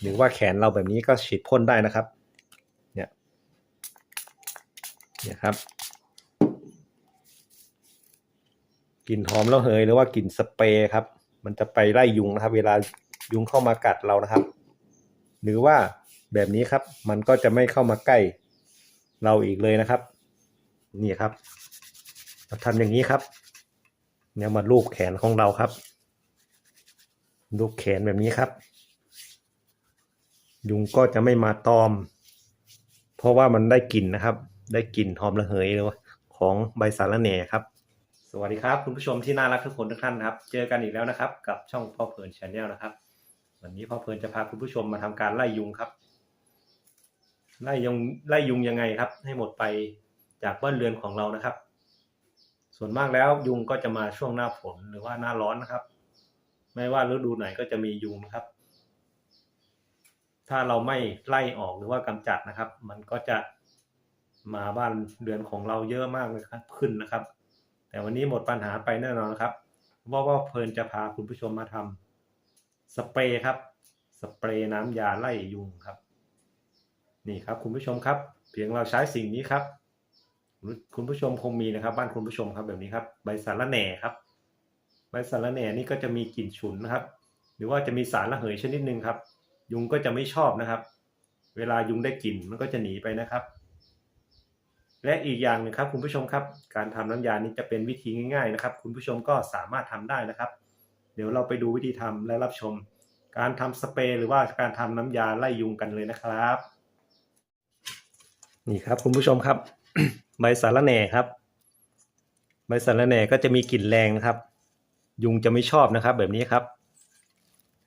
หรือว่าแขนเราแบบนี้ก็ฉีดพ่นได้นะครับ เนี่ยเนี่ยครับกลิ่นหอมระเหยหรือว่ากลิ่นสเปรย์ครับ มันจะไปไล่ยุงนะครับ เวลายุงเข้ามากัดเรานะครับ หรือว่าแบบนี้ครับ มันก็จะไม่เข้ามาใกล้เราอีกเลยนะครับ นี่ครับเราทำอย่างนี้ครับ เนี่ยมาลูบแขนของเราครับ ลูบแขนแบบนี้ครับ ยุงก็จะไม่มาตอม เพราะว่ามันได้กลิ่นนะครับ ได้กลิ่นหอมระเหยเลยของใบสารแหน่ครับ สวัสดีครับคุณผู้ชมที่น่ารักทุกคนทุกท่านครับ เจอกันอีกแล้วนะครับ กับช่องพ่อเพลินชาแนลนะครับ วันนี้พ่อเพลินจะพาคุณผู้ชมมาทำการไล่ยุงครับ ไล่ยุงไล่ยุงยังไงครับ ให้หมดไปจากบ้านเรือนของเรานะครับ ส่วนมากแล้วยุงก็จะมาช่วงหน้าฝนหรือว่าหน้าร้อนนะครับ ไม่ว่าฤดูไหนก็จะมียุงนะครับ ถ้าเราไม่ไล่ออกหรือว่ากำจัดนะครับ มันก็จะมาบ้านเรือนของเราเยอะมากเลยครับขึ้นนะครับ แต่วันนี้หมดปัญหาไปแน่นอนครับเพราว่าเพลินจะพาคุณผู้ชมมาทำสเปรย์ครับ สเปรย์น้ำยาไล่ยุงครับ นี่ครับคุณผู้ชมครับ เพียงเราใช้สิ่งนี้ครับ คุณผู้ชมคงมีนะครับ บ้านคุณผู้ชมครับแบบนี้ครับ ใบสาระแหน่ครับ ใบสาระแหน่นี่ก็จะมีกลิ่นฉุนนะครับ หรือว่าจะมีสารระเหยชนิดหนึ่งครับ ยุงก็จะไม่ชอบนะครับ เวลายุงได้กลิ่นมันก็จะหนีไปนะครับ และอีกอย่างหนึงครับ คุณผู้ชมครับ การทำน้ำยานี้จะเป็นวิธีง่ายๆนะครับ คุณผู้ชมก็สามารถทำได้นะครับ เดี๋ยวเราไปดูวิธีทำและรับชม การทำสเปรย์หรือว่าการทำน้ำยาไล่ยุงกันเลยนะครับ นี่ครับคุณผู้ชมครับ ใบสารแหน่ครับใบสารแหน่ก็จะมีกลิ่นแรงนะครับ ยุงจะไม่ชอบนะครับ แบบนี้ครับ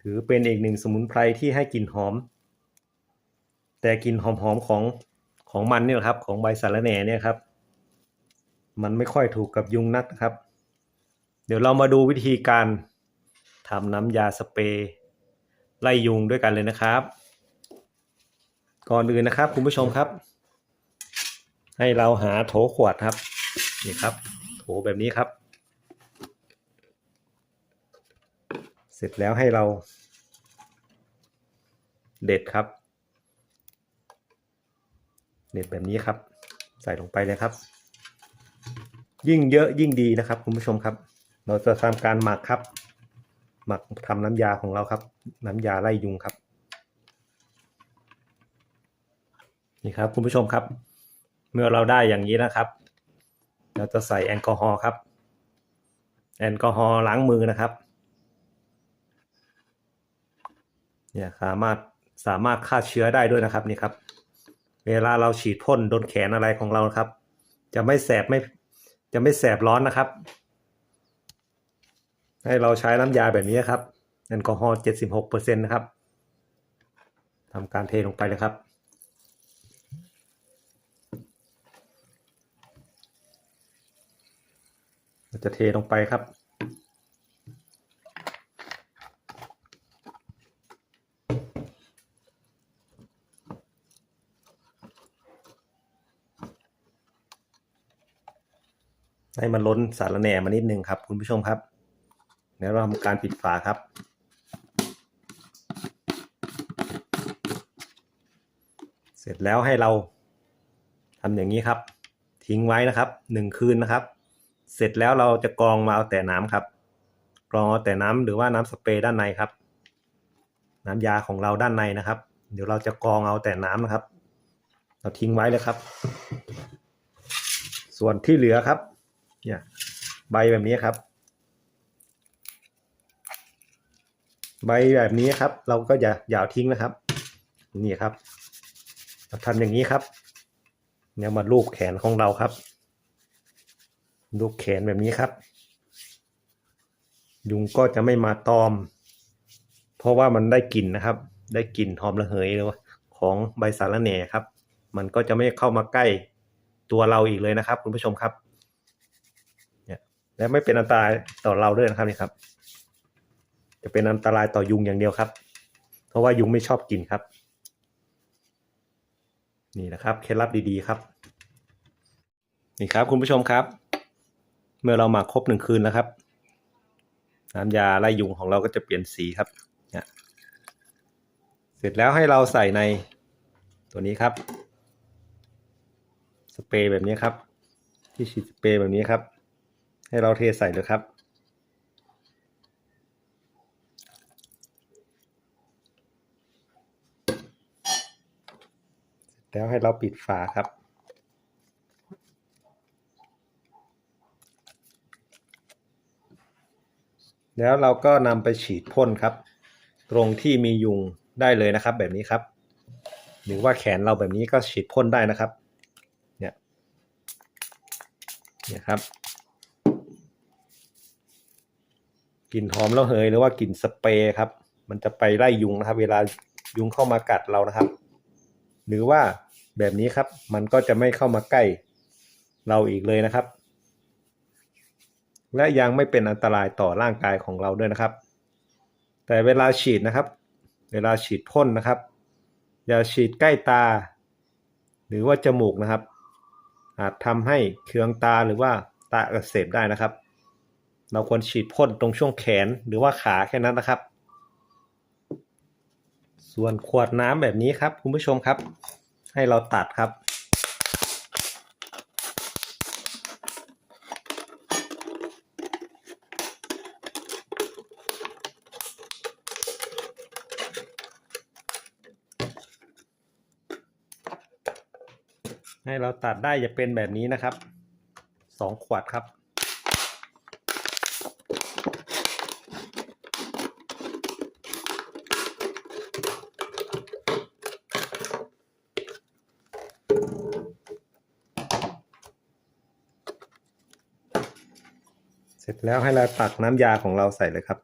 ถือเป็นอีกหนึ่งสมุนไพรที่ให้กลิ่นหอม แต่กลิ่นหอมๆของของมันเนี่ยครับ ของใบสารแหน่เนี่ยครับ มันไม่ค่อยถูกกับยุงนักครับ เดี๋ยวเรามาดูวิธีการทำน้ำยาสเปรย์ไล่ยุงด้วยกันเลยนะครับ ก่อนอื่นนะครับ คุณผู้ชมครับ ให้เราหาโถขวดครับ นี่ครับ โถแบบนี้ครับ เสร็จแล้วให้เรา เด็ดครับ เด็ดแบบนี้ครับ ใส่ลงไปเลยครับ ยิ่งเยอะยิ่งดีนะครับ คุณผู้ชมครับ เราจะทำการหมักครับ หมักทำน้ำยาของเราครับ น้ำยาไล่ยุงครับ นี่ครับ คุณผู้ชมครับ เมื่อเราได้อย่างนี้นะครับ เราจะใส่แอลกอฮอล์ครับ แอลกอฮอล์ล้างมือนะครับ เนี่ยสามารถสามารถฆ่าเชื้อได้ด้วยนะครับนี่ครับ เวลาเราฉีดพ่นโดนแขนอะไรของเราครับ จะไม่แสบไม่จะไม่แสบร้อนนะครับ ให้เราใช้น้ำยาแบบนี้ครับแอลกอฮอล์เจ็ดสิบหกเปอร์เซ็นต์นะครับทำการเทลงไปเลยครับเราจะเทลงไปครับ ให้มันล้นสารแหน่มานิดนึงครับ คุณผู้ชมครับเดี๋ยวเราทำการปิดฝาครับ เสร็จแล้วให้เราทำอย่างนี้ครับ ทิ้งไว้นะครับหนึ่งคืนนะครับ เสร็จแล้วเราจะกรองมาเอาแต่น้ำครับกรองเอาแต่น้ำหรือว่าน้ำสเปรย์ด้านในครับ น้ำยาของเราด้านในนะครับ เดี๋ยวเราจะกรองเอาแต่น้ำนะครับ เราทิ้งไว้เลยครับ ส่วนที่เหลือครับ เนี่ยใบแบบนี้ครับ ใบแบบนี้ครับ เราก็อย่าอย่าทิ้งนะครับ นี่ครับเราทำอย่างนี้ครับ เนี่ยมาลูบแขนของเราครับ ลูบแขนแบบนี้ครับ ยุงก็จะไม่มาตอม เพราะว่ามันได้กลิ่นนะครับ ได้กลิ่นหอมระเหยเลยของใบสารแหน่ครับ มันก็จะไม่เข้ามาใกล้ตัวเราอีกเลยนะครับ คุณผู้ชมครับ และไม่เป็นอันตรายต่อเราด้วยนะครับนี่ครับ จะเป็นอันตรายต่อยุงอย่างเดียวครับ เพราะว่ายุงไม่ชอบกลิ่นครับ นี่นะครับเคล็ดลับดีๆครับ นี่ครับคุณผู้ชมครับ เมื่อเราหมักครบหนึ่งคืนแล้วครับ น้ำยาไล่ยุงของเราก็จะเปลี่ยนสีครับเนี่ยเสร็จแล้วให้เราใส่ในตัวนี้ครับ สเปรย์แบบนี้ครับ ที่ฉีดสเปรย์แบบนี้ครับ ให้เราเทใส่เลยครับแล้วให้เราปิดฝาครับ แล้วเราก็นำไปฉีดพ่นครับ ตรงที่มียุงได้เลยนะครับ แบบนี้ครับ หรือว่าแขนเราแบบนี้ก็ฉีดพ่นได้นะครับ เนี่ย เนี่ยครับ กลิ่นหอมระเหยหรือว่ากลิ่นสเปรย์ครับ มันจะไปไล่ยุงนะครับ เวลายุงเข้ามากัดเรานะครับ หรือว่าแบบนี้ครับ มันก็จะไม่เข้ามาใกล้เราอีกเลยนะครับ และยังไม่เป็นอันตรายต่อร่างกายของเราด้วยนะครับ แต่เวลาฉีดนะครับ เวลาฉีดพ่นนะครับ อย่าฉีดใกล้ตา หรือว่าจมูกนะครับ อาจทำให้เคืองตาหรือว่าตาอักเสบได้นะครับ เราควรฉีดพ่นตรงช่วงแขนหรือว่าขาแค่นั้นนะครับ ส่วนขวดน้ำแบบนี้ครับ คุณผู้ชมครับ ให้เราตัดครับ ให้เราตัดได้จะเป็นแบบนี้นะครับสองขวดครับ แล้วให้เราตักน้ำยาของเราใส่เลยครับ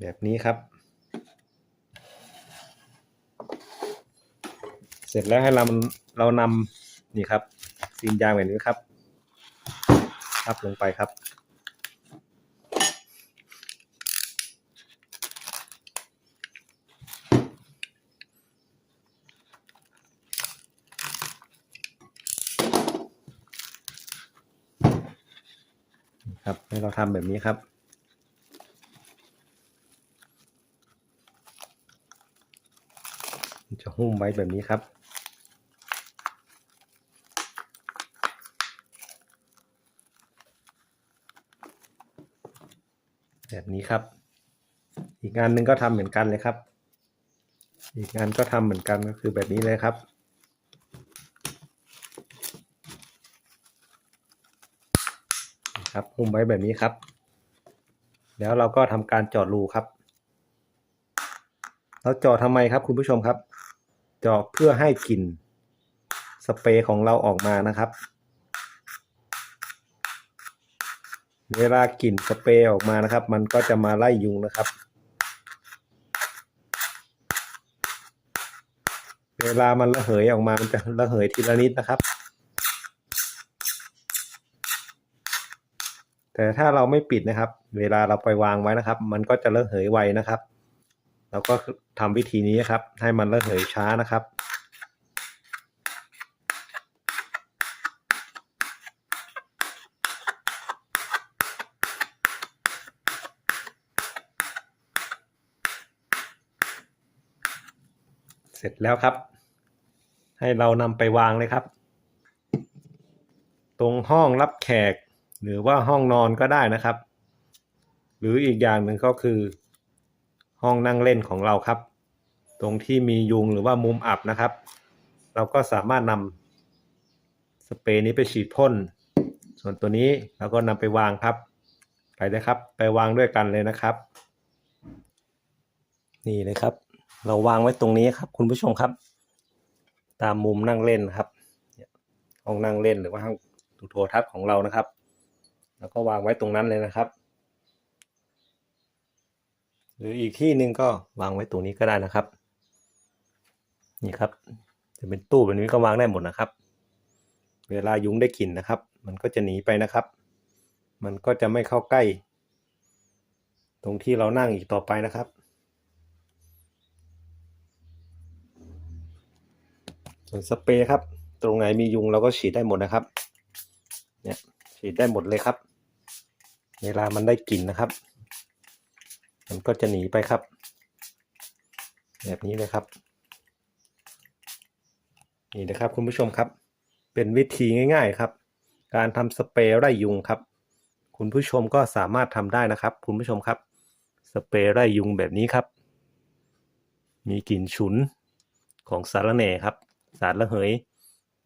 แบบนี้ครับ เสร็จแล้วให้เราเรานำนี่ครับซีนยางแบบนี้ครับทับลงไปครับ ครับให้เราทำแบบนี้ครับ จะหุ้มไว้แบบนี้ครับ แบบนี้ครับ อีกงานหนึ่งก็ทำเหมือนกันเลยครับ อีกงานก็ทำเหมือนกันก็คือแบบนี้เลยครับ ครับหุ้มไว้แบบนี้ครับ แล้วเราก็ทำการเจาะรูครับ เราเจาะทำไมครับคุณผู้ชมครับ เจาะเพื่อให้กลิ่นสเปรย์ของเราออกมานะครับ เวลากลิ่นสเปรย์ออกมานะครับ มันก็จะมาไล่ยุงนะครับ เวลามันระเหยออกมามันจะระเหยทีละนิดนะครับ แต่ถ้าเราไม่ปิดนะครับ เวลาเราไปวางไว้นะครับ มันก็จะระเหยไวนะครับ เราก็ทำวิธีนี้ครับ ให้มันระเหยช้านะครับเสร็จแล้วครับ ให้เรานำไปวางเลยครับ ตรงห้องรับแขก หรือว่าห้องนอนก็ได้นะครับ หรืออีกอย่างหนึ่งก็คือ ห้องนั่งเล่นของเราครับ ตรงที่มียุงหรือว่ามุมอับนะครับ เราก็สามารถนำสเปรย์นี้ไปฉีดพ่น ส่วนตัวนี้เราก็นำไปวางครับ ไปเลยครับ ไปวางด้วยกันเลยนะครับ นี่เลยครับ เราวางไว้ตรงนี้ครับ คุณผู้ชมครับ ตามมุมนั่งเล่นครับห้องนั่งเล่นหรือว่าห้องดูโทรทัศน์ของเรานะครับ แล้วก็วางไว้ตรงนั้นเลยนะครับ หรืออีกที่หนึ่งก็วางไว้ตรงนี้ก็ได้นะครับ นี่ครับ จะเป็นตู้แบบนี้ก็วางได้หมดนะครับ เวลายุงได้กลิ่นนะครับ มันก็จะหนีไปนะครับ มันก็จะไม่เข้าใกล้ ตรงที่เรานั่งอีกต่อไปนะครับส่วนสเปรย์ครับ ตรงไหนมียุงเราก็ฉีดได้หมดนะครับ เนี่ยฉีดได้หมดเลยครับ เวลามันได้กลิ่นนะครับ มันก็จะหนีไปครับ แบบนี้เลยครับนี่นะครับคุณผู้ชมครับ เป็นวิธีง่าย ๆครับ การทำสเปรย์ไล่ยุงครับ คุณผู้ชมก็สามารถทำได้นะครับ คุณผู้ชมครับ สเปรย์ไล่ยุงแบบนี้ครับ มีกลิ่นฉุนของสารแหน่ครับ สารระเหย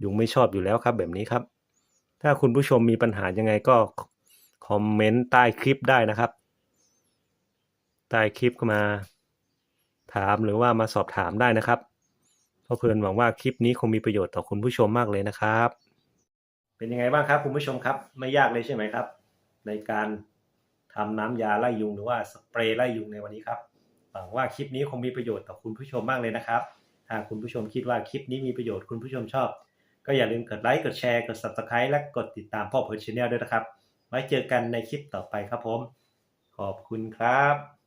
ยุงไม่ชอบอยู่แล้วครับแบบนี้ครับ ถ้าคุณผู้ชมมีปัญหายังไงก็ คอมเมนต์ใต้คลิปได้นะครับ ใต้คลิปก็มาถามหรือว่ามาสอบถามได้นะครับเพราะเพลินหวังว่าคลิปนี้คงมีประโยชน์ต่อคุณผู้ชมมากเลยนะครับ เป็นยังไงบ้างครับคุณผู้ชมครับ ไม่ยากเลยใช่ไหมครับ ในการทำน้ำยาไล่ยุงหรือว่าสเปรย์ไล่ยุงในวันนี้ครับหวังว่าคลิปนี้คงมีประโยชน์ต่อคุณผู้ชมมากเลยนะครับถ้าคุณผู้ชมคิดว่าคลิปนี้มีประโยชน์คุณผู้ชมชอบ ก็อย่าลืมกดไลค์กดแชร์กด subscribe และกดติดตามพ่อเพิร์ชแนลด้วยนะครับ ไว้เจอกันในคลิปต่อไปครับผม ขอบคุณครับ